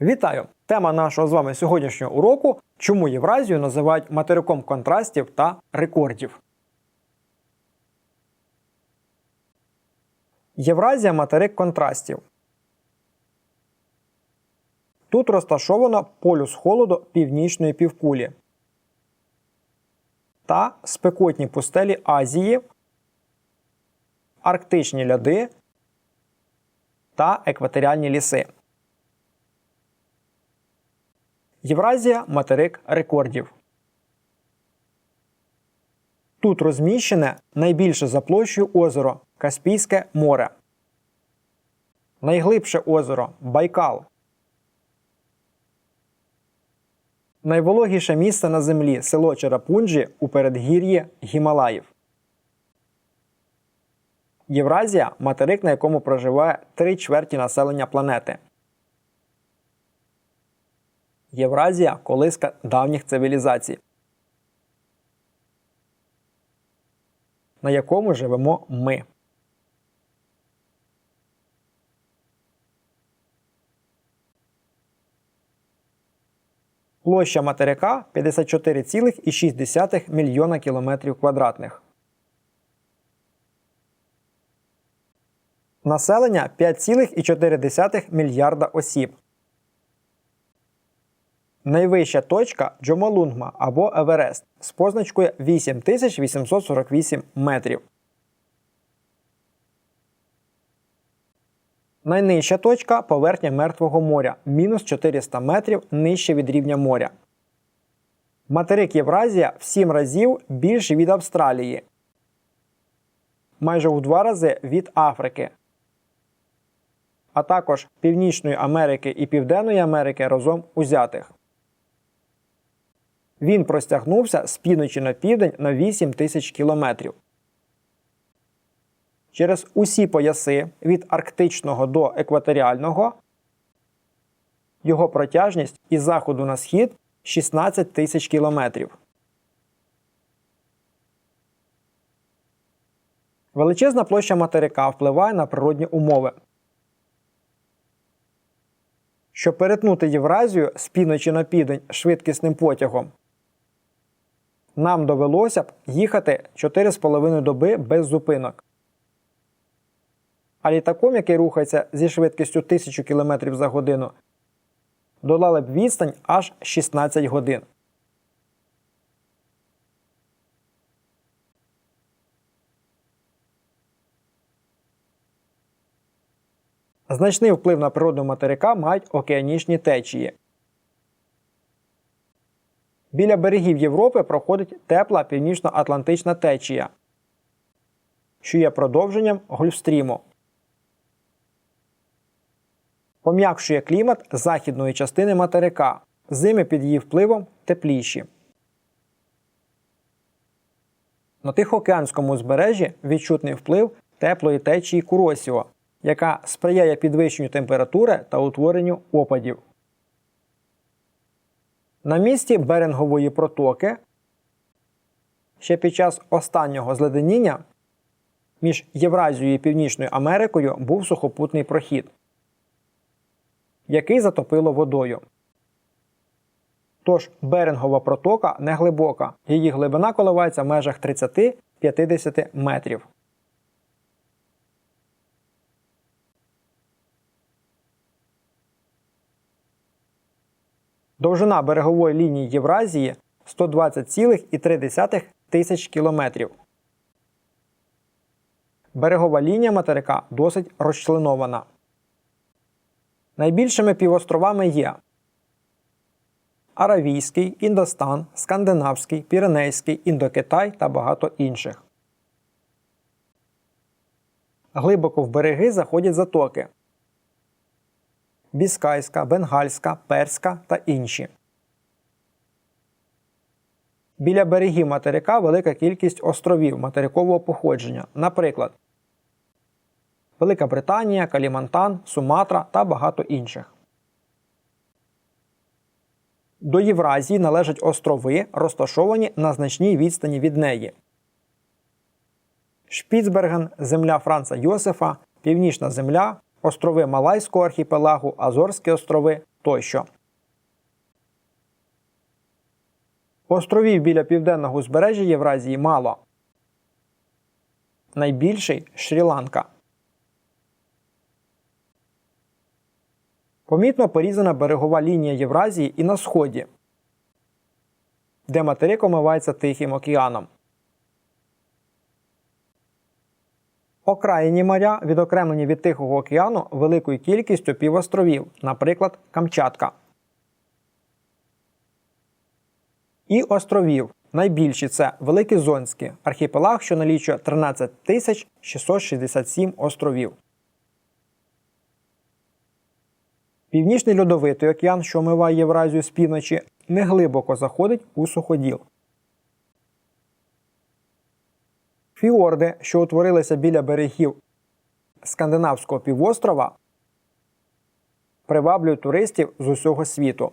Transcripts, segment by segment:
Вітаю! Тема нашого з вами сьогоднішнього уроку чому Євразію називають материком контрастів та рекордів. Євразія материк контрастів. Тут розташовано полюс холоду північної півкулі та спекотні пустелі Азії, арктичні льоди та екваторіальні ліси. Євразія материк рекордів. Тут розміщене найбільше за площею озеро Каспійське море. Найглибше озеро Байкал. Найвологіше місце на землі село Черапунджі у передгір'ї Гімалаїв. Євразія материк, на якому проживає три чверті населення планети. Євразія колиска давніх цивілізацій, на якому живемо ми. Площа материка 54,6 мільйона кілометрів квадратних. Населення 5,4 мільярда осіб. Найвища точка Джомолунгма або Еверест з позначкою 8848 метрів. Найнижча точка поверхня Мертвого моря мінус 400 метрів нижче від рівня моря. Материк Євразія в 7 разів більший від Австралії. Майже у 2 рази від Африки. А також Північної Америки і Південної Америки разом узятих. Він простягнувся з півночі на південь на 8 тисяч кілометрів. Через усі пояси від арктичного до екваторіального його протяжність із заходу на схід 16 тисяч кілометрів. Величезна площа материка впливає на природні умови. Щоб перетнути Євразію з півночі на південь швидкісним потягом, нам довелося б їхати 4,5 доби без зупинок. А літаком, який рухається зі швидкістю 1000 км за годину, долали б відстань аж 16 годин. Значний вплив на природу материка мають океанічні течії. Біля берегів Європи проходить тепла північно-атлантична течія, що є продовженням Гольфстріму. Пом'якшує клімат західної частини материка. Зими під її впливом тепліші. На Тихоокеанському узбережжі відчутний вплив теплої течії Куросіо, яка сприяє підвищенню температури та утворенню опадів. На місці Берингової протоки ще під час останнього зледеніння між Євразією і Північною Америкою був сухопутний прохід, який затопило водою. Тож Берингова протока не глибока, її глибина коливається в межах 30-50 метрів. Довжина берегової лінії Євразії 120,3 тисяч кілометрів. Берегова лінія материка досить розчленована. Найбільшими півостровами є Аравійський, Індостан, Скандинавський, Піренейський, Індокитай та багато інших. Глибоко в береги заходять затоки Біскайська, Бенгальська, Перська та інші. Біля берегів материка велика кількість островів материкового походження, наприклад, Велика Британія, Калімантан, Суматра та багато інших. До Євразії належать острови, розташовані на значній відстані від неї. Шпіцберген, земля Франца Йосифа, Північна земля, острови Малайського архіпелагу, Азорські острови тощо. Островів біля південного узбережжя Євразії мало. Найбільший Шрі-Ланка. Помітно порізана берегова лінія Євразії і на сході, де материк омивається Тихим океаном. Окраїні моря відокремлені від Тихого океану великою кількістю півостровів, наприклад, Камчатка. І островів. Найбільші це Великий Зонський архіпелаг, що налічує 13 667 островів. Північний льодовитий океан, що омиває Євразію з півночі, неглибоко заходить у суходіл. Фіорди, що утворилися біля берегів Скандинавського півострова, приваблюють туристів з усього світу.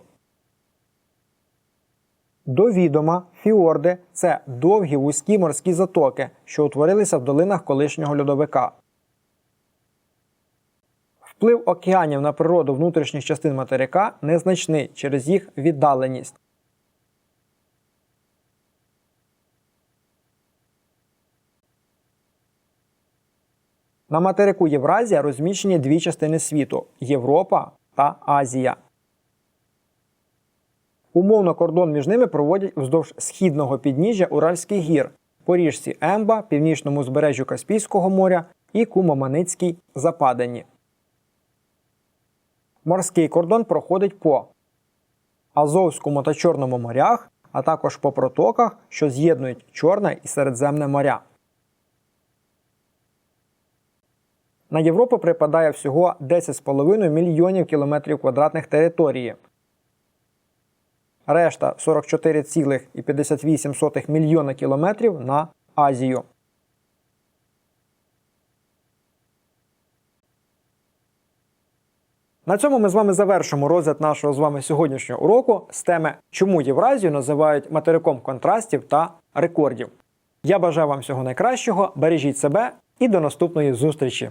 До відома, фіорди це довгі вузькі морські затоки, що утворилися в долинах колишнього льодовика. Вплив океанів на природу внутрішніх частин материка незначний через їх віддаленість. На материку Євразія розміщені дві частини світу Європа та Азія. Умовно кордон між ними проводять вздовж східного підніжжя Уральських гір, по річці Емба, північному узбережжю Каспійського моря і Кумаманицькій Западині. Морський кордон проходить по Азовському та Чорному морях, а також по протоках, що з'єднують Чорне і Середземне моря. На Європу припадає всього 10,5 мільйонів кілометрів квадратних території. Решта 44,58 мільйона кілометрів на Азію. На цьому ми з вами завершимо розгляд нашого з вами сьогоднішнього уроку з теми, чому Євразію називають материком контрастів та рекордів. Я бажаю вам всього найкращого, бережіть себе і до наступної зустрічі!